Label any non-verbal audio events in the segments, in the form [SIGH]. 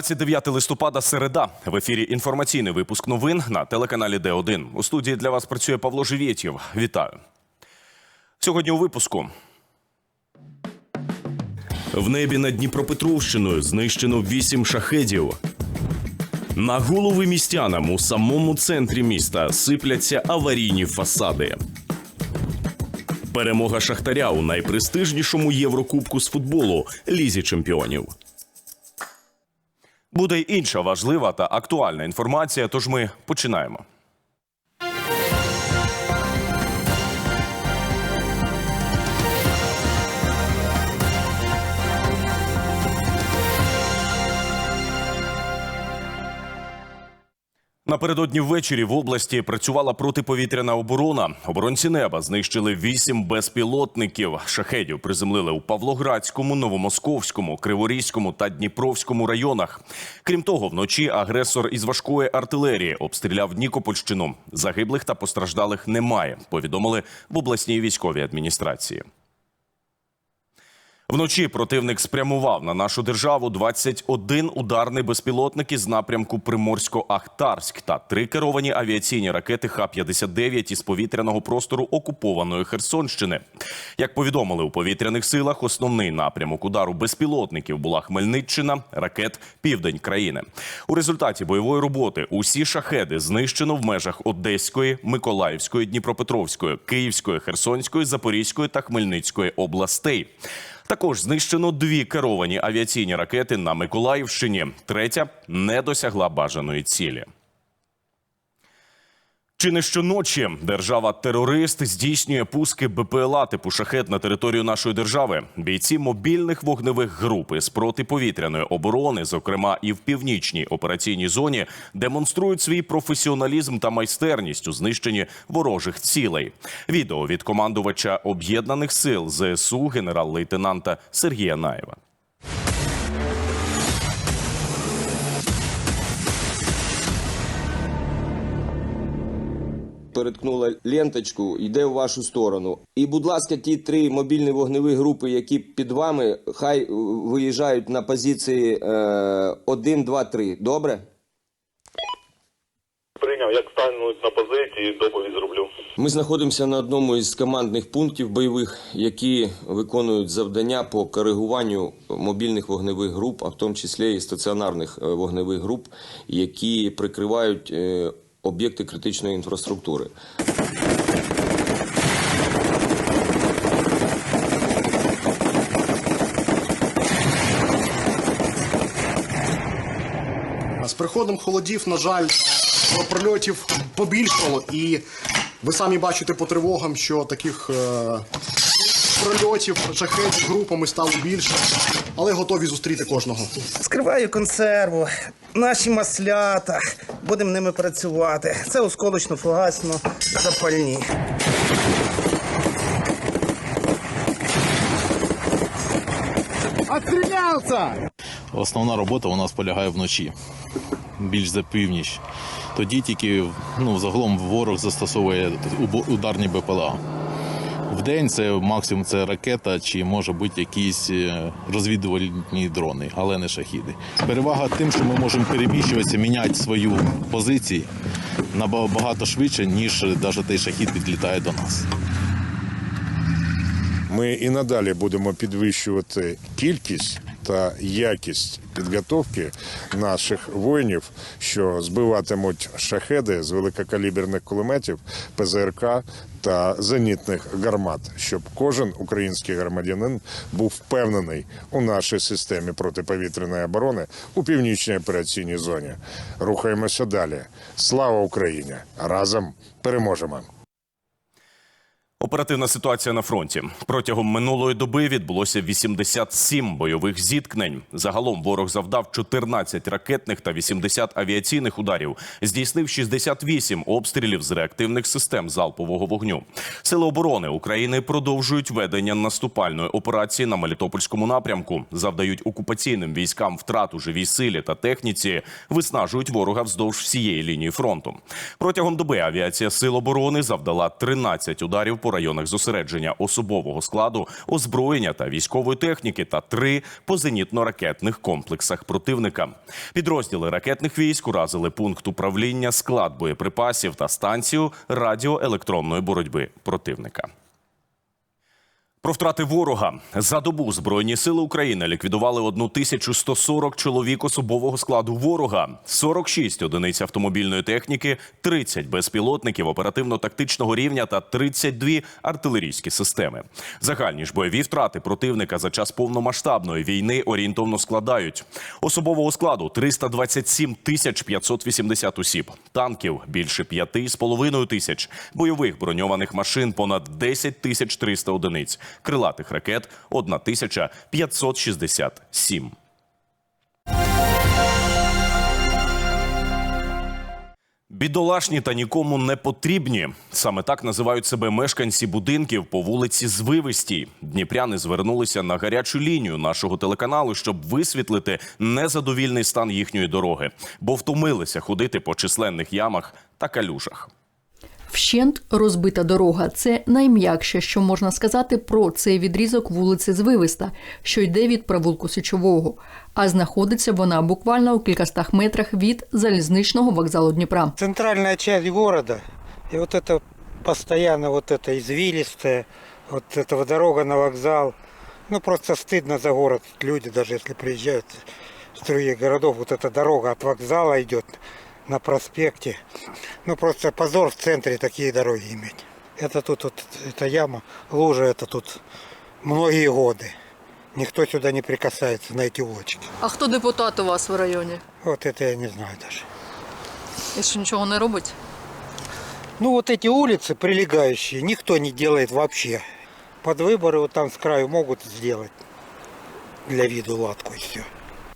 29 листопада, середа. В ефірі інформаційний випуск новин на телеканалі Д1. У студії для вас працює Павло Живєтєв. Вітаю. Сьогодні у випуску. В небі над Дніпропетровщиною знищено вісім шахедів. На голови містянам у самому центрі міста сипляться аварійні фасади. Перемога Шахтаря у найпрестижнішому Єврокубку з футболу Лізі чемпіонів. Буде й інша важлива та актуальна інформація, тож ми починаємо. Напередодні ввечері в області працювала протиповітряна оборона. Оборонці неба знищили вісім безпілотників. Шахедів приземлили у Павлоградському, Новомосковському, Криворізькому та Дніпровському районах. Крім того, вночі агресор із важкої артилерії обстріляв Нікопольщину. Загиблих та постраждалих немає. Повідомили в обласній військовій адміністрації. Вночі противник спрямував на нашу державу 21 ударний безпілотник із напрямку Приморсько-Ахтарськ та три керовані авіаційні ракети Х-59 із повітряного простору окупованої Херсонщини. Як повідомили у повітряних силах, основний напрямок удару безпілотників була Хмельниччина, ракет Південь країни. У результаті бойової роботи усі шахеди знищено в межах Одеської, Миколаївської, Дніпропетровської, Київської, Херсонської, Запорізької та Хмельницької областей. Також знищено дві керовані авіаційні ракети на Миколаївщині. Третя не досягла бажаної цілі. Чи не щоночі держава-терорист здійснює пуски БПЛА типу шахет на територію нашої держави? Бійці мобільних вогневих груп із протиповітряної оборони, зокрема і в північній операційній зоні, демонструють свій професіоналізм та майстерність у знищенні ворожих цілей. Відео від командувача об'єднаних сил ЗСУ генерал-лейтенанта Сергія Наєва. Переткнула ленточку, йде в вашу сторону. І, будь ласка, ті три мобільні вогневі групи, які під вами, хай виїжджають на позиції е, 1, 2, 3. Добре? Прийняв, як стануть на позиції, доповідь зроблю. Ми знаходимося на одному із командних пунктів бойових, які виконують завдання по коригуванню мобільних вогневих груп, а в тому числі і стаціонарних е, вогневих груп, які прикривають е, об'єкти критичної інфраструктури. З приходом холодів, на жаль, прольотів побільшало, і ви самі бачите по тривогам, що таких е, прольотів, шахетів групами стало більше, але готові зустріти кожного. Скриваю консерву, наші маслята. Будемо ними працювати. Це осколочно-фугасно запальні. Основна робота у нас полягає вночі, більш за північ. Тоді тільки ну, загалом ворог застосовує ударні БПЛА. День це максимум це ракета чи може бути якісь е, розвідувальні дрони, але не шахіди. Перевага тим, що ми можемо переміщуватися, міняти свою позицію набагато швидше, ніж навіть той шахід підлітає до нас. Ми і надалі будемо підвищувати кількість та якість підготовки наших воїнів, що збиватимуть шахеди з великокаліберних кулеметів, ПЗРК та зенітних гармат, щоб кожен український громадянин був впевнений у нашій системі протиповітряної оборони у північній операційній зоні. Рухаємося далі. Слава Україні! Разом переможемо! Оперативна ситуація на фронті протягом минулої доби відбулося 87 бойових зіткнень. Загалом ворог завдав 14 ракетних та 80 авіаційних ударів. Здійснив 68 обстрілів з реактивних систем залпового вогню. Сили оборони України продовжують ведення наступальної операції на Мелітопольському напрямку. Завдають окупаційним військам втрат у живій силі та техніці. Виснажують ворога вздовж всієї лінії фронту. Протягом доби авіація сил оборони завдала 13 ударів по по районах зосередження особового складу, озброєння та військової техніки та три по зенітно-ракетних комплексах противника. Підрозділи ракетних військ уразили пункт управління, склад боєприпасів та станцію радіоелектронної боротьби противника. Про втрати ворога. За добу збройні сили України ліквідували 1140 чоловік особового складу ворога, 46 одиниць автомобільної техніки, 30 безпілотників оперативно-тактичного рівня та 32 артилерійські системи. Загальні ж бойові втрати противника за час повномасштабної війни орієнтовно складають. Особового складу 327 тисяч 580 осіб, танків більше 5,5 тисяч, бойових броньованих машин понад 10 тисяч 300 одиниць, крилатих ракет 1567. Бідолашні та нікому не потрібні. Саме так називають себе мешканці будинків по вулиці Звивистій. Дніпряни звернулися на гарячу лінію нашого телеканалу, щоб висвітлити незадовільний стан їхньої дороги, бо втомилися ходити по численних ямах та калюжах. Вщент розбита дорога це найм'якше, що можна сказати про цей відрізок вулиці Звивиста, що йде від провулку Січового. А знаходиться вона буквально у кількастах метрах від залізничного вокзалу Дніпра. центральная часть города, и вот это постоянно вот это извилистая, вот этого дорога на вокзал. Ну, просто стыдно за город. Люди, даже если приезжают с других городов, вот эта дорога от вокзала идет на проспекте. Ну, просто позор в центре такие дороги иметь. Это тут вот, эта яма, лужа это тут многие годы. Никто сюда не прикасается на эти улочки. А хто депутат у вас в районі? Вот это я не знаю даже. І що нічого не робить? Ну вот эти улицы прилегающие никто не делает вообще. Под выборы вот там с краю могут сделать для виду латку и все.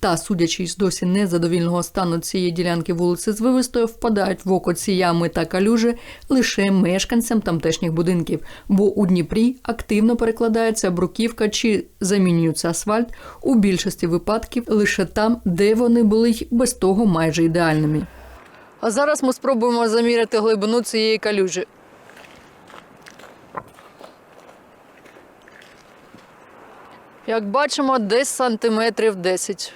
Та, судячи із досі незадовільного стану цієї ділянки вулиці Звивистої, впадають в око ці ями та калюжі лише мешканцям тамтешніх будинків, бо у Дніпрі активно перекладається бруківка чи замінюється асфальт у більшості випадків лише там, де вони були й без того майже ідеальними. А зараз ми спробуємо заміряти глибину цієї калюжі. Як бачимо, десь сантиметрів 10.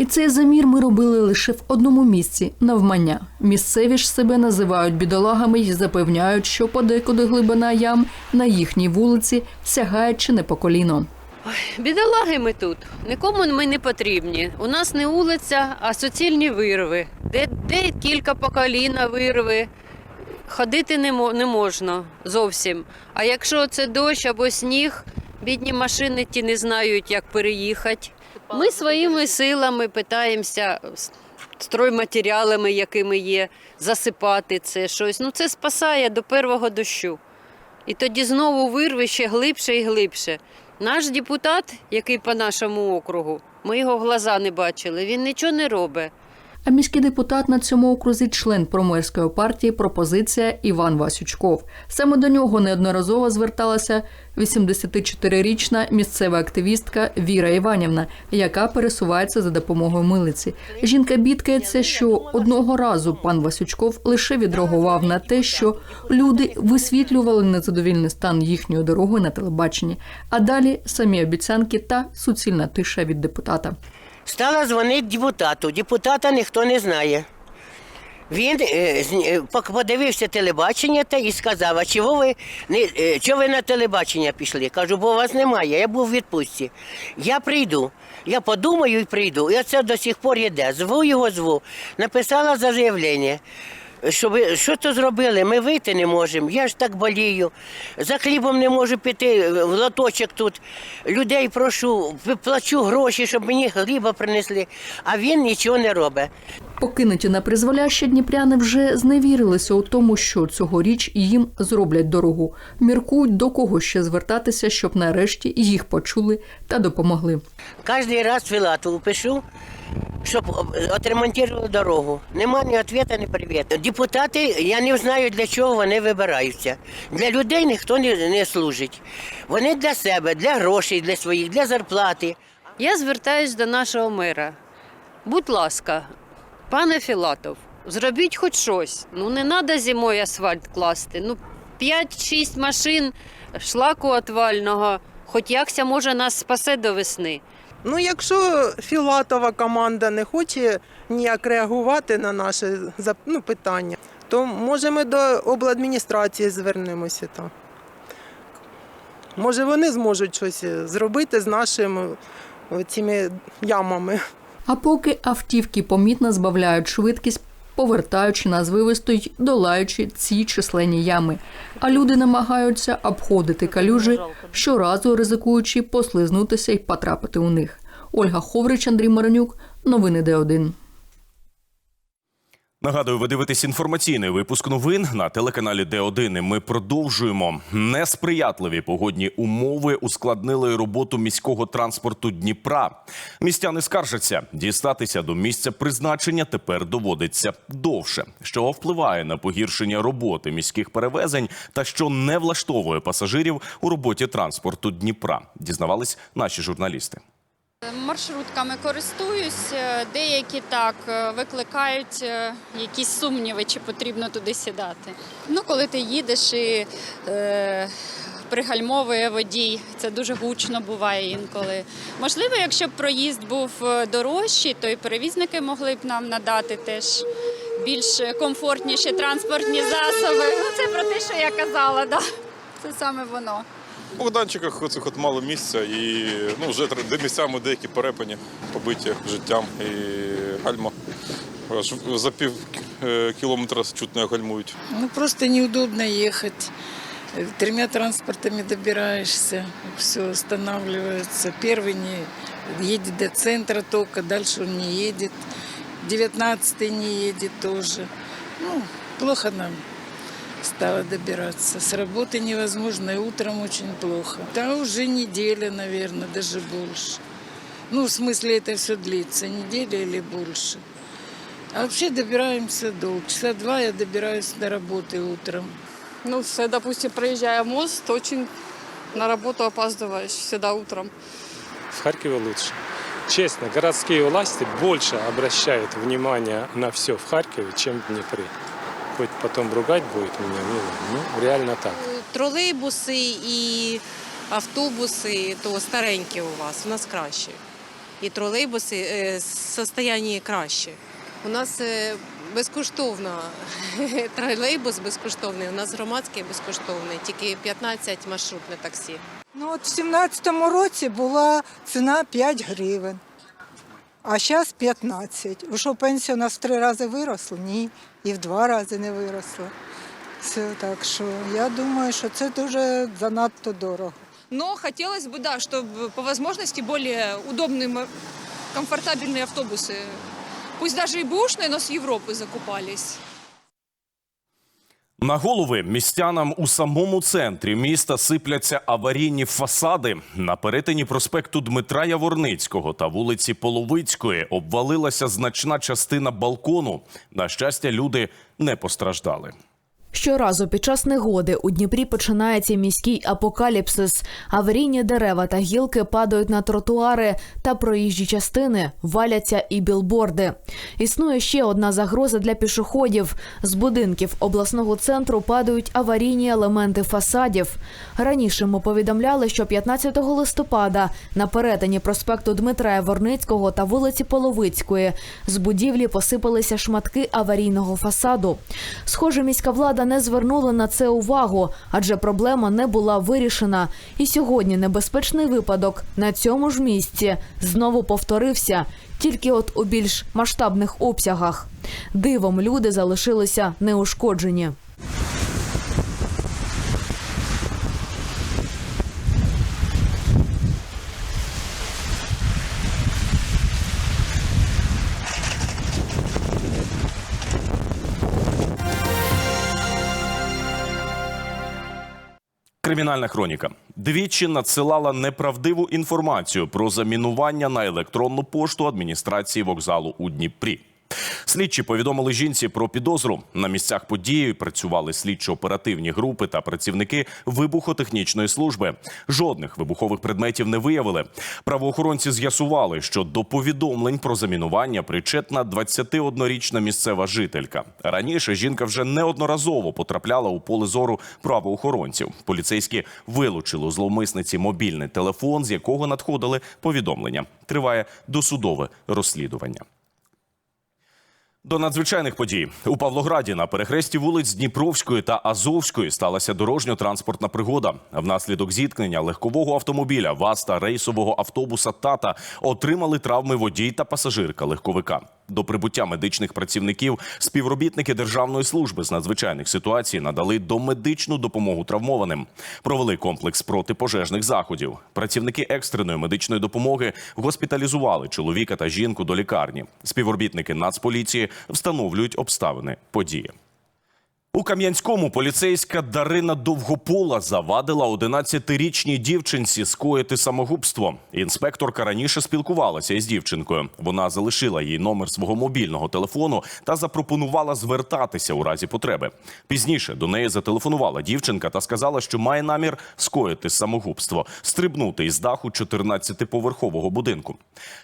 І цей замір ми робили лише в одному місці навмання. Місцеві ж себе називають бідолагами і запевняють, що подекуди глибина ям на їхній вулиці сягає чи не по коліно. Бідолаги ми тут. Нікому ми не потрібні. У нас не вулиця, а суцільні вирви. Де, де кілька по коліна вирви. Ходити не, не можна зовсім. А якщо це дощ або сніг, бідні машини ті не знають, як переїхати. Ми своїми силами питаємося стройматеріалами, якими є, засипати це щось. Ну це спасає до першого дощу. І тоді знову вирве ще глибше і глибше. Наш депутат, який по нашому округу, ми його в глаза не бачили, він нічого не робить. А міський депутат на цьому окрузі член промерської партії пропозиція Іван Васючков. Саме до нього неодноразово зверталася 84-річна місцева активістка Віра Іванівна, яка пересувається за допомогою милиці. Жінка бідкається, що одного разу пан Васючков лише відреагував на те, що люди висвітлювали незадовільний стан їхньої дороги на телебаченні, а далі самі обіцянки та суцільна тиша від депутата. Стала дзвонити депутату. Депутата ніхто не знає. Він е, е, подивився телебачення та і сказав, а чого ви, не, е, чого ви на телебачення пішли? Кажу, бо вас немає, я був в відпустці. Я прийду. Я подумаю і прийду. І це до сих пор йде. Зву його зву. Написала за заявлення. Щоб що то зробили? Ми вийти не можемо. Я ж так болію. За хлібом не можу піти в лоточок тут. Людей прошу, плачу гроші, щоб мені хліба принесли. А він нічого не робить. Покинуті на призволяще дніпряни вже зневірилися у тому, що цьогоріч їм зроблять дорогу. Міркують до кого ще звертатися, щоб нарешті їх почули та допомогли. Кожен раз Філатову пишу, щоб отремонтували дорогу. Нема ні відповіді, ні привіту. Депутати, я не знаю, для чого вони вибираються. Для людей ніхто не, не служить. Вони для себе, для грошей, для своїх, для зарплати. Я звертаюсь до нашого мера. Будь ласка, пане Філатов, зробіть хоч щось. Ну не треба зимою асфальт класти. Ну 5-6 машин шлаку отвального, хоч якся може нас спасе до весни. Ну, якщо Філатова команда не хоче ніяк реагувати на наше ну, питання, то може ми до обладміністрації звернемося там. Може, вони зможуть щось зробити з нашими цими ямами. А поки автівки помітно збавляють швидкість, повертаючи нас вивести й долаючи ці численні ями. А люди намагаються обходити калюжі, щоразу ризикуючи послизнутися й потрапити у них. Ольга Ховрич, Андрій Маранюк, новини Д1. Нагадую, ви дивитесь інформаційний випуск новин на телеканалі Д1. Ми продовжуємо. Несприятливі погодні умови ускладнили роботу міського транспорту Дніпра. Містяни скаржаться, дістатися до місця призначення тепер доводиться довше, що впливає на погіршення роботи міських перевезень та що не влаштовує пасажирів у роботі транспорту Дніпра. Дізнавались наші журналісти. Маршрутками користуюсь, е, деякі так е, викликають е, якісь сумніви, чи потрібно туди сідати. Ну, коли ти їдеш і е, пригальмовує водій, це дуже гучно буває інколи. Можливо, якщо б проїзд був дорожчий, то і перевізники могли б нам надати теж більш комфортніші транспортні засоби. Ну, це про те, що я казала, да. це саме воно. В Богданчиках оцих от мало місця і ну, вже місцями деякі перепані, побиті життям і гальма. Аж за пів е, кілометра чутно гальмують. Ну, просто неудобно ехать. Тремя транспортами добираешься, все останавливается. Первый не едет до центра только, дальше он не едет. Девятнадцатый не едет тоже. Ну, плохо нам стало добираться. С работы невозможно, и утром очень плохо. Да, уже неделя, наверное, даже больше. Ну, в смысле, это все длится, неделя или больше. А вообще добираемся долго. Часа два я добираюсь до работы утром. Ну, все, допустим, проезжая мост, очень на работу опаздываешь всегда утром. в Харькове лучше. Честно, городские власти больше обращают внимание на все в Харькове, чем в Днепре. Хоть потом ругать будет меня, мило, ну реально так. Тролейбуси і автобуси, то старенькі у вас, у нас краще. І тролейбуси е, состояння краще. У нас е, безкоштовно [LAUGHS] тролейбус безкоштовний, у нас громадський безкоштовний, тільки 15 маршрутне таксі. Ну от в 17-му році була ціна 5 гривень, а зараз 15. Ви що, пенсія у нас в три рази виросла? Ні, і в два рази не виросла. Все, так що я думаю, що це дуже занадто дорого. Но хотелось бы, да, чтобы по возможности более удобные, м- комфортабельные автобусы. Пусть даже и бэушные, но с Европы закупались. На голови містянам у самому центрі міста сипляться аварійні фасади. На перетині проспекту Дмитра Яворницького та вулиці Половицької обвалилася значна частина балкону. На щастя, люди не постраждали. Щоразу під час негоди у Дніпрі починається міський апокаліпсис. Аварійні дерева та гілки падають на тротуари та проїжджі частини, валяться і білборди. Існує ще одна загроза для пішоходів. З будинків обласного центру падають аварійні елементи фасадів. Раніше ми повідомляли, що 15 листопада на перетині проспекту Дмитра Яворницького та вулиці Половицької з будівлі посипалися шматки аварійного фасаду. Схоже, міська влада не звернула на це увагу, адже проблема не була вирішена. І сьогодні небезпечний випадок на цьому ж місці знову повторився, тільки от у більш масштабних обсягах. Дивом люди залишилися неушкоджені. Кримінальна хроніка двічі надсилала неправдиву інформацію про замінування на електронну пошту адміністрації вокзалу у Дніпрі. Слідчі повідомили жінці про підозру. На місцях події працювали слідчо-оперативні групи та працівники вибухотехнічної служби. Жодних вибухових предметів не виявили. Правоохоронці з'ясували, що до повідомлень про замінування причетна 21-річна місцева жителька. Раніше жінка вже неодноразово потрапляла у поле зору правоохоронців. Поліцейські вилучили зловмисниці мобільний телефон, з якого надходили повідомлення. Триває досудове розслідування. До надзвичайних подій у Павлограді на перехресті вулиць Дніпровської та Азовської сталася дорожньо-транспортна пригода. Внаслідок зіткнення легкового автомобіля ВАЗ та рейсового автобуса Тата отримали травми водій та пасажирка легковика. До прибуття медичних працівників співробітники Державної служби з надзвичайних ситуацій надали домедичну допомогу травмованим. Провели комплекс протипожежних заходів. Працівники екстреної медичної допомоги госпіталізували чоловіка та жінку до лікарні. Співробітники Нацполіції встановлюють обставини події. У Кам'янському поліцейська Дарина Довгопола завадила 11-річній дівчинці скоїти самогубство. Інспекторка раніше спілкувалася із дівчинкою. Вона залишила їй номер свого мобільного телефону та запропонувала звертатися у разі потреби. Пізніше до неї зателефонувала дівчинка та сказала, що має намір скоїти самогубство, стрибнути із даху 14-поверхового будинку.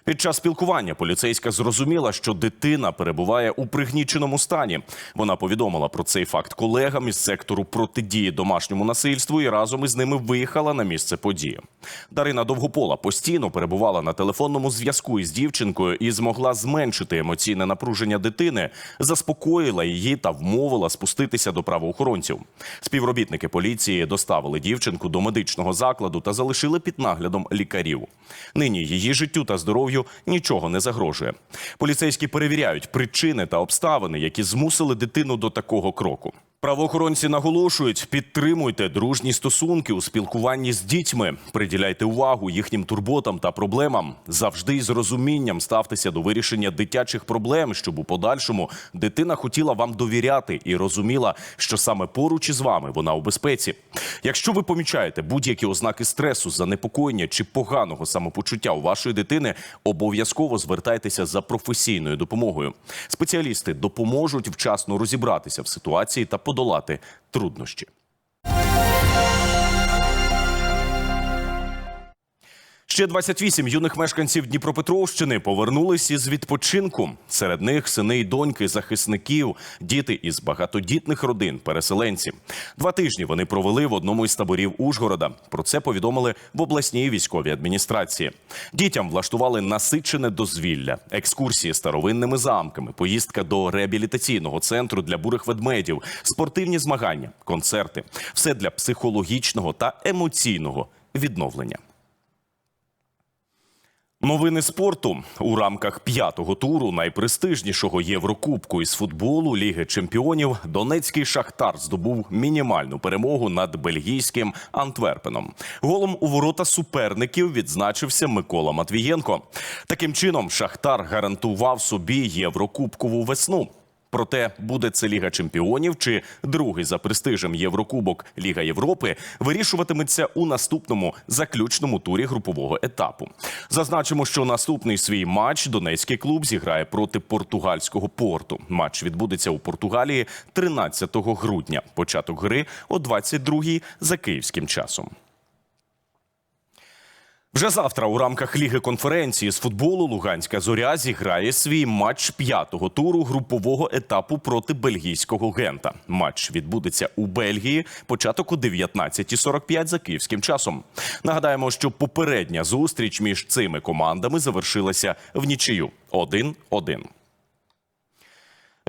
Під час спілкування поліцейська зрозуміла, що дитина перебуває у пригніченому стані. Вона повідомила про цей факт колегам із сектору протидії домашньому насильству і разом із ними виїхала на місце події. Дарина Довгопола постійно перебувала на телефонному зв'язку із дівчинкою і змогла зменшити емоційне напруження дитини, заспокоїла її та вмовила спуститися до правоохоронців. Співробітники поліції доставили дівчинку до медичного закладу та залишили під наглядом лікарів. Нині її життю та здоров'ю нічого не загрожує. Поліцейські перевіряють причини та обставини, які змусили дитину до такого кроку. Правоохоронці наголошують, підтримуйте дружні стосунки у спілкуванні з дітьми, приділяйте увагу їхнім турботам та проблемам. Завжди з розумінням ставтеся до вирішення дитячих проблем, щоб у подальшому дитина хотіла вам довіряти і розуміла, що саме поруч із вами вона у безпеці. Якщо ви помічаєте будь-які ознаки стресу, занепокоєння чи поганого самопочуття у вашої дитини, обов'язково звертайтеся за професійною допомогою. Спеціалісти допоможуть вчасно розібратися в ситуації та подолати труднощі. Ще 28 юних мешканців Дніпропетровщини повернулись із відпочинку. Серед них сини й доньки захисників, діти із багатодітних родин, переселенці. Два тижні вони провели в одному із таборів Ужгорода. Про це повідомили в обласній військовій адміністрації. Дітям влаштували насичене дозвілля, екскурсії старовинними замками, поїздка до реабілітаційного центру для бурих ведмедів, спортивні змагання, концерти все для психологічного та емоційного відновлення. Новини спорту у рамках п'ятого туру найпрестижнішого Єврокубку із футболу Ліги Чемпіонів Донецький Шахтар здобув мінімальну перемогу над бельгійським Антверпеном. Голом у ворота суперників відзначився Микола Матвієнко. Таким чином, Шахтар гарантував собі Єврокубкову весну. Проте буде це Ліга Чемпіонів чи другий за престижем Єврокубок Ліга Європи вирішуватиметься у наступному заключному турі групового етапу. Зазначимо, що наступний свій матч донецький клуб зіграє проти португальського порту. Матч відбудеться у Португалії 13 грудня. Початок гри о 22-й за київським часом. Вже завтра у рамках Ліги конференції з футболу Луганська зоря зіграє свій матч п'ятого туру групового етапу проти бельгійського гента. Матч відбудеться у Бельгії. Початок о 19.45 за київським часом. Нагадаємо, що попередня зустріч між цими командами завершилася в нічию 1-1.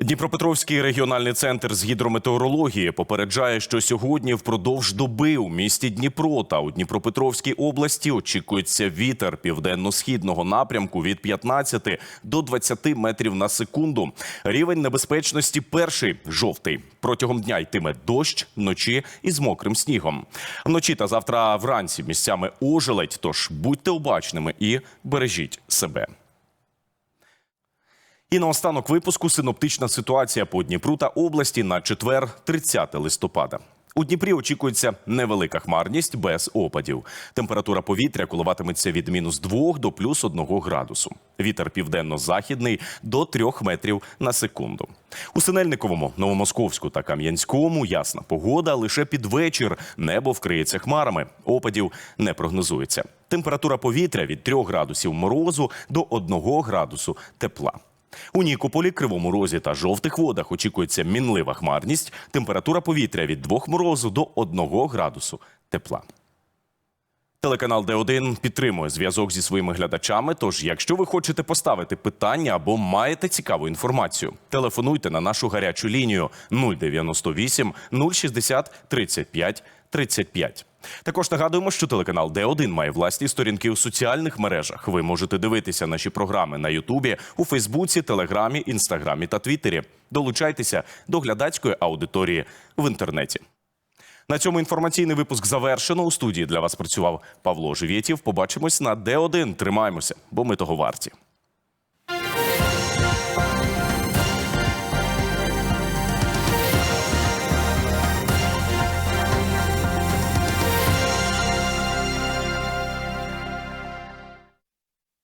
Дніпропетровський регіональний центр з гідрометеорології попереджає, що сьогодні впродовж доби у місті Дніпро та у Дніпропетровській області очікується вітер південно-східного напрямку від 15 до 20 метрів на секунду. Рівень небезпечності перший жовтий. Протягом дня йтиме дощ вночі із мокрим снігом. Вночі та завтра вранці місцями ожеледь. Тож будьте обачними і бережіть себе. І наостанок випуску синоптична ситуація по Дніпру та області на четвер, 30 листопада. У Дніпрі очікується невелика хмарність без опадів. Температура повітря коливатиметься від мінус 2 до плюс 1 градусу. Вітер південно-західний до 3 метрів на секунду. У Синельниковому, Новомосковську та Кам'янському ясна погода. Лише під вечір небо вкриється хмарами. Опадів не прогнозується. Температура повітря від 3 градусів морозу до 1 градусу тепла. У Нікополі, Кривому Розі та жовтих водах очікується мінлива хмарність. Температура повітря від 2 морозу до 1 градусу тепла. Телеканал Д1 підтримує зв'язок зі своїми глядачами. Тож, якщо ви хочете поставити питання або маєте цікаву інформацію, телефонуйте на нашу гарячу лінію 098 060 35 35. Також нагадуємо, що телеканал Д1 має власні сторінки у соціальних мережах. Ви можете дивитися наші програми на Ютубі, у Фейсбуці, Телеграмі, Інстаграмі та Твіттері. Долучайтеся до глядацької аудиторії в інтернеті. На цьому інформаційний випуск завершено. У студії для вас працював Павло Живєтів. Побачимось на Д1. Тримаємося, бо ми того варті.